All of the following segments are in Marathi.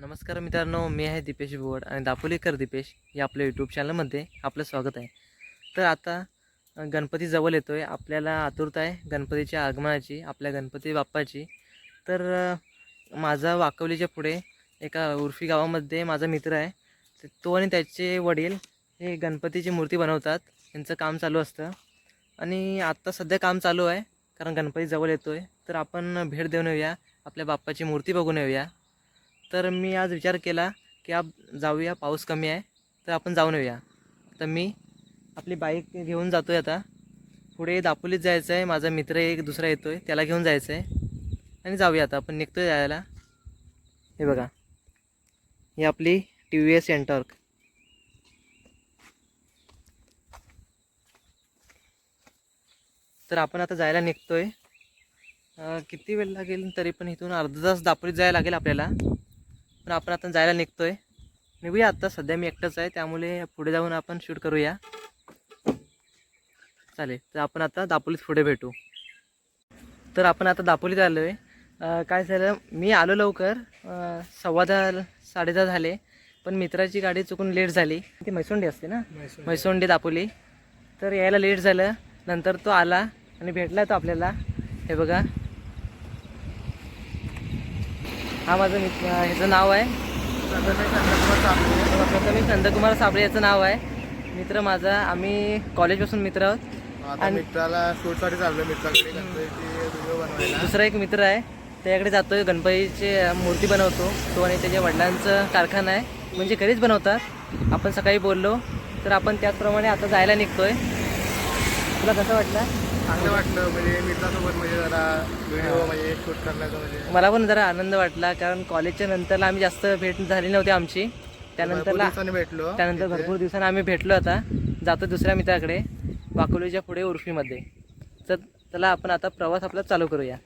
नमस्कार मित्रांनो मी आहे दीपेश भुवड आणि दापोलीकर दीपेश या आपल्या यूट्यूब चॅनलमध्ये आपलं स्वागत आहे. तर आता गणपती जवळ येतो आहे आपल्याला आतुरता आहे गणपतीच्या आगमनाची आपल्या गणपती बाप्पाची. तर माझा वाकवलीच्या पुढे एका उर्फी गावामध्ये माझा मित्र आहे. तो आणि त्याचे वडील हे गणपतीची मूर्ती बनवतात. यांचं काम चालू असतं. आणि आत्ता सध्या काम चालू आहे कारण गणपती जवळ येतो आहे तर आपण भेट देऊन येऊया आपल्या बाप्पाची मूर्ती बघून येऊया. तर मी आज विचार केला की आप जाऊया पाऊस कमी आहे तर आपण जाऊन येऊया. तर मी आपली बाईक घेऊन जातो आहे आता. पुढे दापोलीत जायचं आहे. माझा मित्र एक दुसरा येतो आहे त्याला घेऊन जायचं आहे. आणि जाऊया आता. आपण निघतो आहे जायला. हे बघा. ही आपली टी व्ही एस एंटॉर्क तर आपण आता जायला निघतो आहे किती वेळ लागेल? तरी पण इथून अर्धा तास दापोलीत जायला लागेल आपल्याला. पण आपण आता जायला निघतोय. निघूया आता सध्या मी एकटाच आहे त्यामुळे पुढे जाऊन आपण शूट करूया. चालेल तर आपण आता दापोलीत पुढे भेटू. तर आपण आता दापोलीत आलो आहे काय झालं मी आलो लवकर. सव्वा दहा साडे दहा झाले पण मित्राची गाडी चुकून लेट झाली. ती मैसोंडी असते ना? मैसोंडी दापोली. तर यायला लेट झालं नंतर तो आला आणि भेटला तो आपल्याला. हे बघा. हा माझं मित्र ह्याचं नाव आहे. प्रथमेश नंदकुमार साबळे याचं नाव आहे. मित्र माझा आम्ही कॉलेजपासून मित्र आहोत. आणि- मित्राला शूटसाठी चाललोय मित्राकडे गणपतीची व्हिडिओ बनवायला. दुसरा एक मित्र आहे. त्याच्याकडे जातोय गणपतीची मूर्ती बनवतो. तो आणि त्याच्या वडिलांचं कारखाना आहे. म्हणजे घरीच बनवतात. आपण सकाळी बोललो तर आपण त्याचप्रमाणे आता जायला निघतोय. तुला कसं वाटलं? चांगलं वाटलं म्हणजे मित्रासोबत म्हणजे जरा व्हिडिओ म्हणजे शूट करण्याचं म्हणजे. मला पण जरा आनंद वाटला कारण कॉलेजच्या नंतरला आम्ही जास्त भेट झाली नव्हती आमची. त्यानंतरला दिवसांनी भेटलो. त्यानंतर. भरपूर दिवसांनी आम्ही भेटलो आता. जातो दुसऱ्या मित्राकडे वाकोलीच्या पुढे उर्फीमध्ये. तर चला आपण आता प्रवास आपला चालू करूया.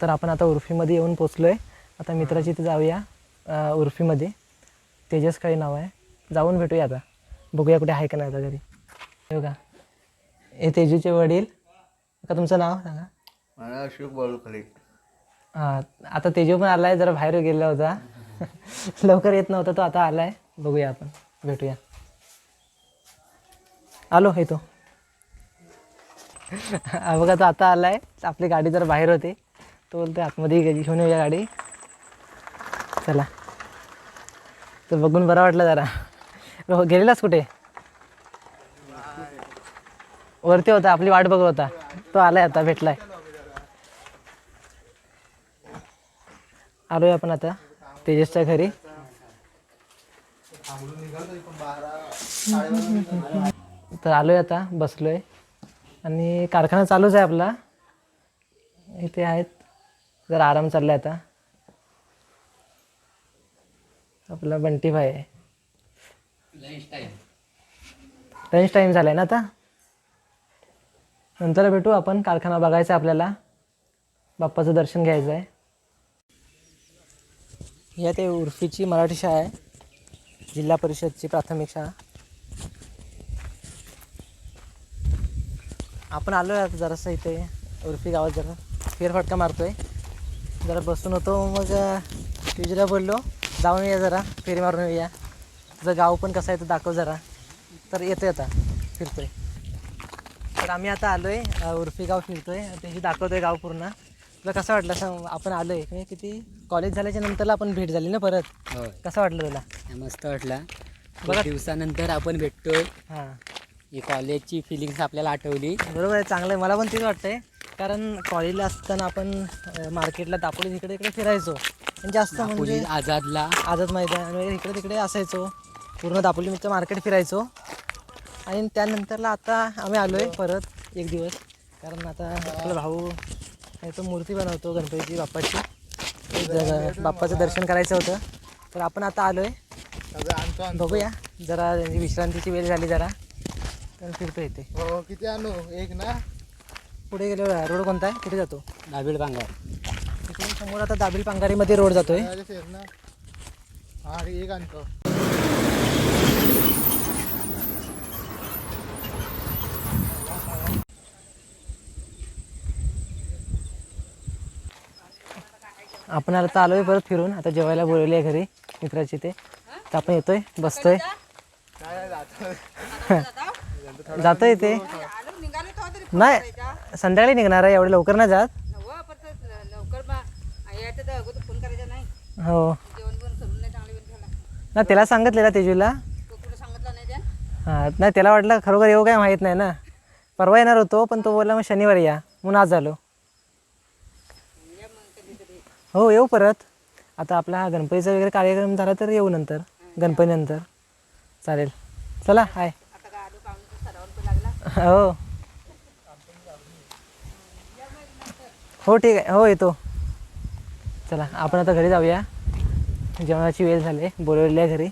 तर आपण आता उर्फीमध्ये येऊन पोचलो आहे आता मित्राची इथे जाऊया. उर्फीमध्ये. तेजस काही नाव आहे. जाऊन भेटूया आता. बघूया कुठे आहे का नाही आता घरी. हे बघा हे तेजूचे वडील. का तुमचं नाव सांगा? मला अशोक बोलू खाली हां आता तेजू पण आलाय जरा बाहेर गेला होता. लवकर येत नव्हता तो आता आलाय. बघूया आपण. भेटूया. आलो हे तो बघा तो आता आलाय. आपली गाडी जरा बाहेर होती. तो बोलतो आतमध्ये घेऊन येऊया गाडी. चला. तर बघून बरा वाटलं जरा. हो, गेलेलास कुठे? वरती होता आपली वाट बघत होता. तो आलाय आता भेटलाय. आलोय आपण आता तेजसच्या घरी. तर आलोय आता बसलोय. आणि कारखाना चालूच आहे आपला. इथे आहेत जरा आराम चाललाय आता. आपला बंटी भाई लंच टाईम झालाय ना आता? नंतर भेटू आपण कारखाना बघायचा आपल्याला. बाप्पाचं दर्शन घ्यायचं आहे. या ते उर्फीची मराठी शाळा आहे. जिल्हा परिषदची प्राथमिक शाळा. आपण आलो आहे आता जरासं इथे उर्फी गावात जरा. फेरफटका मारतोय. जरा बसून होतो मग ट्युजला बोललो. जाऊन या जरा फेरी मारून येऊया. तुझं गाव पण कसं आहे ते दाखव जरा. तर येतोय आता फिरतोय. तर आम्ही आता आलो आहे उर्फी गाव फिरतोय. त्याची दाखवतोय गाव पूर्ण. तुला कसं वाटलं सांग आपण आलो आहे किती कॉलेज झाल्याच्या नंतरला आपण भेट झाली ना परत? होय. कसं वाटलं तुला? मस्त वाटला. बघा. दिवसानंतर आपण भेटतोय. हां. ही कॉलेजची फिलिंग्स आपल्याला आठवली. बरोबर आहे चांगलं आहे. मला पण तेच वाटतंय. कारण कॉलेजला असताना आपण मार्केटला दापोली इकडे इकडे फिरायचो. आणि जास्त म्हणजे आझादला. आझाद मैदान वगैरे इकडे तिकडे असायचो. पूर्ण दापोलीचं मार्केट फिरायचो. आणि त्यानंतरला आता आम्ही आलो आहे परत एक दिवस. कारण आता आपला भाऊ तो मूर्ती बनवतो गणपतीची बाप्पाची. बाप्पाचं दर्शन करायचं होतं तर आपण आता आलो आहे बघूया. जरा विश्रांतीची वेळ झाली जरा. तर फिरतो येते हो किती आणू? एक ना? पुढे गेलो रोड कोणता आहे? कुठे जातो? दाबीड बांगार इकडून समोर आता दाबिल पांगारीमध्ये रोड जातोय. हा एक आणतो. आपण आता आलोय परत फिरून. आता जेवायला बोलवले आहे घरी मित्राची ते. तर आपण येतोय बसतोय. जातोय ते. नाही. संध्याकाळी निघणार आहे एवढे लवकर नाही जात? लवकर याच्या अगोदर फोन करायचा नाही. हो. जेवण पण करून नाही चांगले ठेवला. ना त्याला सांगितलेला तेजूला. तो कुठं सांगितलं नाही त्या हां नाही त्याला वाटलं खरोखर येऊ काय माहीत नाही ना. परवा येणार होतो पण तो बोलला मग शनिवारी या. म्हणून आज झालो हो येऊ परत. आता आपला हा गणपतीचा वगैरे कार्यक्रम झाला तर येऊ नंतर. गणपतीनंतर. चालेल. चला हाय. आता काय आलो काम सरावर पण लागला. हो. हो ठीक आहे. हो येतो. चला आपण आता घरी जाऊया. जेवणाची वेळ झाली बोलवलेली आहे घरी.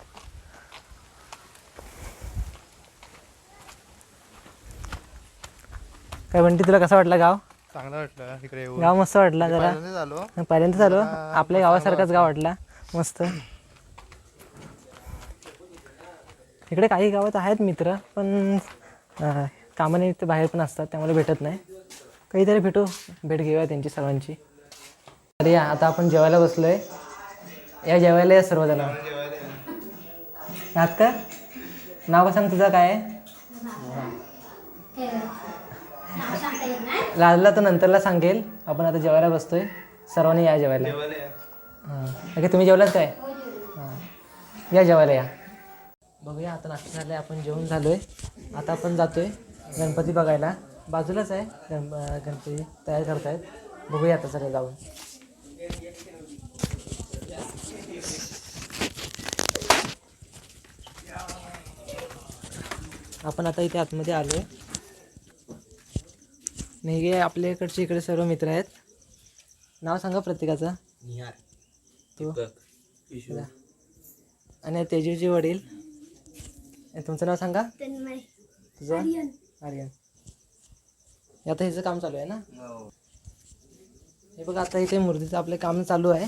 काय म्हणते तुला कसं वाटलं गाव? चांगलं वाटलं. इकडे येऊन. गाव मस्त वाटला जरा. पहिल्यांदाच आलो. पहिल्यांदा झालो आपल्या गावासारखाच गाव वाटला. मस्त. इकडे काही गावात आहेत मित्र पण अं, कामानिमित्त बाहेर पण असतात त्यामुळे भेटत नाही. काहीतरी भेटू. भेट घेऊया त्यांची सर्वांची. अरे या आता आपण जेवायला बसलो आहे या जेवायला या सर्वजण. नात का? नाव का सांग तुझं काय आहे? लाजला तो नंतरला सांगेल. आपण आता जेवायला बसतोय. सर्वांनी या जेवायला. हां. अगे तुम्ही जेवलात काय? हां. या जेवायला या. बघूया आता नाश्ता झाला आपण जेवण झालोय. आता आपण जातोय गणपती बघायला. बाजूलाच आहे गण गणपती तयार करतायत. बघूया आता सगळं जाऊन. आपण आता इथे आतमध्ये आलोय. नाही हे आपल्या इकडचे इकडे सर्व मित्र आहेत. नाव सांगा प्रत्येकाचं. तो. आणि तेजूचे वडील. आणि तुमचं नाव सांगा. तुझं? आर्यन. आता हिचं काम चालू आहे ना? हे. बघा आता इथे मूर्तीचं आपलं काम चालू आहे.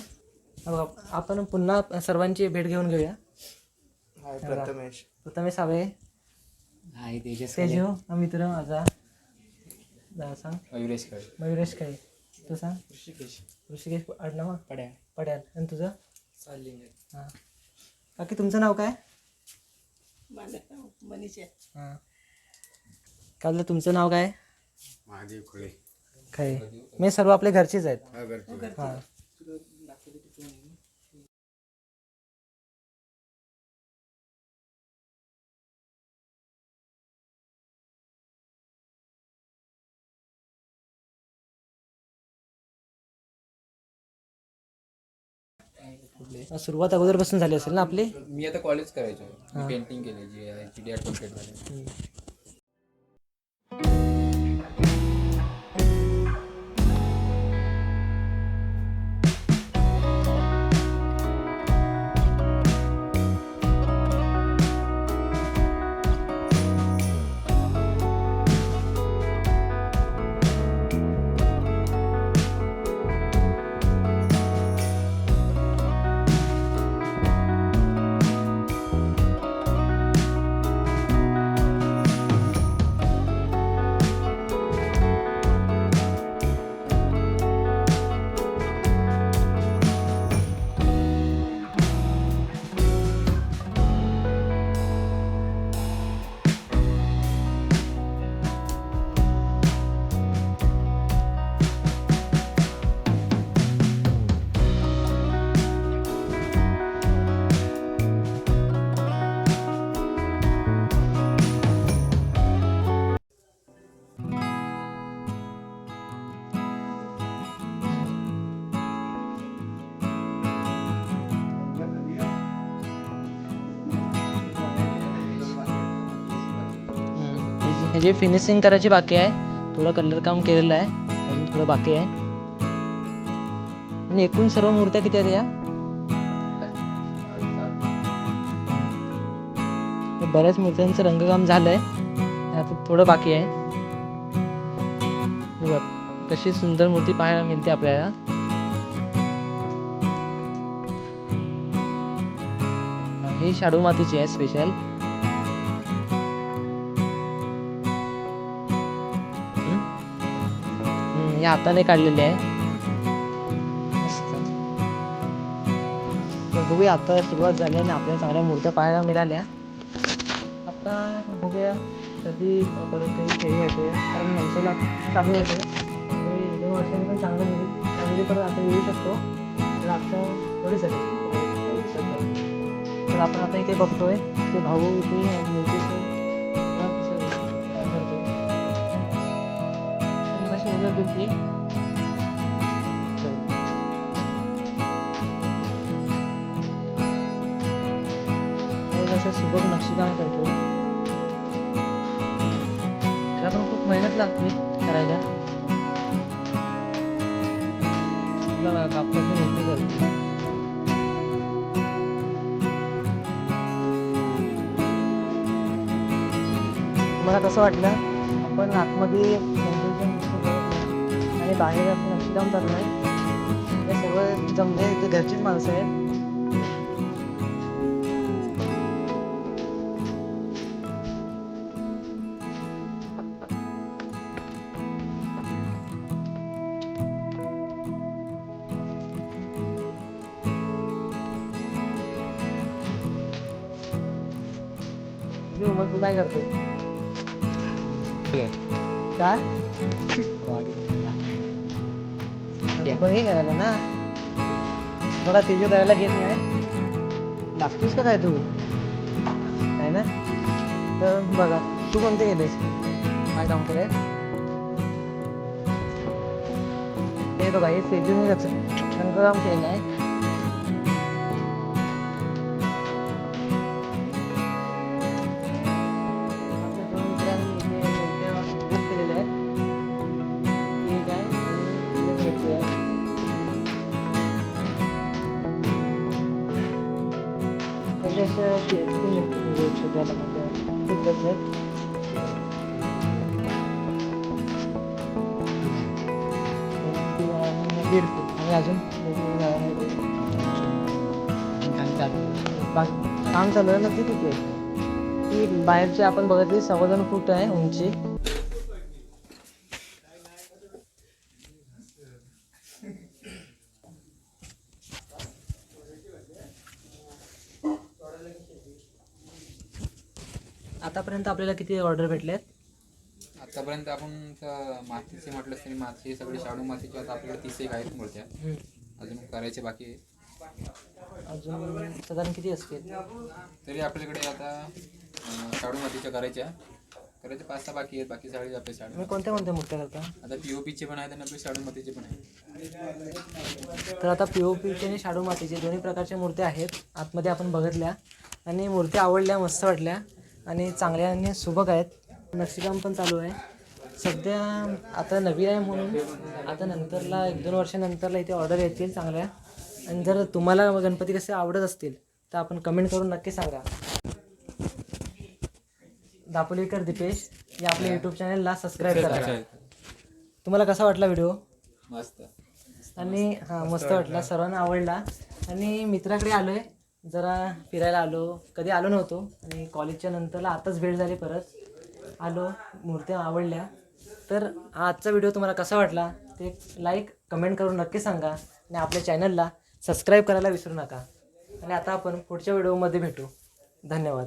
हा बघा, आपण पुन्हा सर्वांची भेट घेऊन घेऊया. हाय प्रथमेश. प्रथमेश सावे. आहे तेजस तेजू हा मित्र माझा. सांग. मयुरेश कळ. मयुरेश काय तू सांग. ऋषिकेश. ऋषिकेश आडनाव? पड्या पड्याल आणि तुझं? चाललिंग हां. बाकी तुमचं नाव काय? मनीष. हां. काय झालं तुमचं नाव काय? महादेव मी सर्व आपले घरचेच आहेत. हो, सुरुवात अगोदरपासून झाली असेल ना आपली? मी आता कॉलेज करायचो. पेंटिंग केली जी आठवण डी आर फिनिशिंग करायची बाकी आहे थोडं कलर काम केलेलं आहे अजून थोडं बाकी आहे. आणि एकूण सर्व मूर्त्या किती आहेत या? बऱ्याच मूर्त्यांचं रंगकाम झालंय. आता थोडं बाकी आहे. बघ, कशी सुंदर मूर्ती पाहायला मिळते आपल्याला. ही शाडू मातीची आहे स्पेशल मी हाताने काढलेले आहे. बघूया आता सुरुवात झाली आणि आपल्याला चांगल्या मूर्त्या पाहायला मिळाल्या. आता बघूया कधी परत खेळी येते कारण मनसेला चालू होते. दोन वर्षांनी पण चांगलं मिळेल त्यामध्ये पण आता येऊ शकतो. तर आता थोडी झाली तर आपण आता इथे बघतोय ते भाऊ इथे कशी उलट होती हो, सुबक नक्षीकाम करतो. त्याला पण खूप मेहनत लागते करायला. तुला कापडाची मूर्ती करते मला कसं वाटलं? आपण आतमध्ये आणि बाहेर आपण नक्षीकाम करणार हे सर्व जमले ते घरचीच माणसं आहेत. मी उमर तू काय करतोय काय? हे करायला ना थोडा तेजो करायला घेत नाही लागतोस का काय तू आहे ना तर बघा तू कोणते गेलेस काय काम करे हे बघा हे शंकर रंगकाम केलं आहे आहेत दीड फूट आणि अजून काम चालू आहे ना किती आहे ती बाहेरची आपण बघितली सव्वा दोन फूट आहे उंची आतापर्यंत आपल्याला किती ऑर्डर भेटल्यात आतापर्यंत आपण तर मातीचे म्हटलं तरी माती सगळे शाडू मातीचे आता आपल्याकडे तीस एक आहेत मूर्त्या. अजून करायचे बाकी आहे. अजून साधारण किती असतील? तरी आपल्याकडे आता अं, शाडू मातीच्या करायच्या. करायचे पाच सहा बाकी आहेत बाकी सगळे आपले शाडू. तुम्ही कोणत्या कोणत्या मूर्त्या करता? आता पीओपीचे पण आहेत आणि आपले शाडू मातीचे पण आहेत. तर आता पी ओ पीचे आणि शाडू मातीचे दोन्ही प्रकारच्या मूर्त्या आहेत आतमध्ये आपण बघितल्या. आणि मूर्त्या आवडल्या मस्त वाटल्या. आणि चांगल्या आणि सुबक आहेत. नक्षीकाम पण चालू आहे. सध्या आता नवीन आहे म्हणून. आता नंतरला एक दोन वर्षानंतरला इथे ऑर्डर येतील चांगल्या. आणि जर तुम्हाला गणपती कसे आवडत असतील तर आपण कमेंट करून नक्की सांगा. दापोलीकर दीपेश या आपल्या यूट्यूब चॅनलला सबस्क्राईब करा. तुम्हाला कसा वाटला व्हिडिओ मस्त. आणि हां मस्त वाटला सर्वांना आवडला. आणि मित्राकडे आलो आहे जरा फिरायला आलो. कधी आलो नव्हतो. आणि कॉलेजच्या नंतरला आताच वेळ झाली परत. आलो. मूर्त्या आवडल्या. तर आजचा व्हिडिओ तुम्हाला कसा वाटला? ते लाईक कमेंट करून नक्की सांगा. आणि आपल्या चॅनलला सबस्क्राईब करायला विसरू नका. आणि आता आपण पुढच्या व्हिडिओमध्ये भेटू. धन्यवाद.